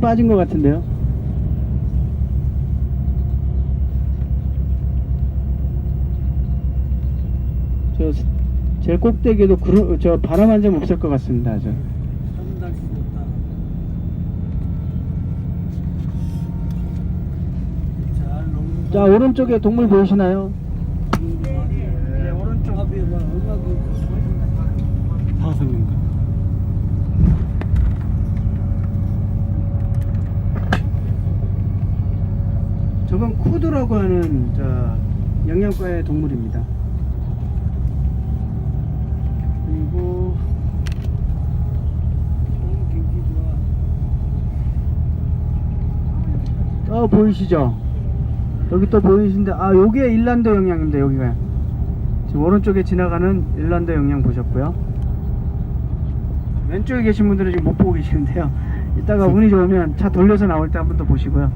빠진 것 같은데요. 저 스- 제일 꼭대기에도 구름, 저 바람 한 점 없을 것 같습니다. 저. 자 오른쪽에 동물 보이시나요? 네, 오른쪽 앞에 봐. 얼마 그 사슴인가? 저건 쿠드라고 하는 저 영양과의 동물입니다. 그리고. 또 보이시죠? 여기 또 보이신데 아 요게 일란도 영양입니다. 여기가 지금 오른쪽에 지나가는 일란도 영양 보셨고요. 왼쪽에 계신 분들은 지금 못 보고 계시는데요. 이따가 운이 좋으면 차 돌려서 나올 때 한 번 더 보시고요.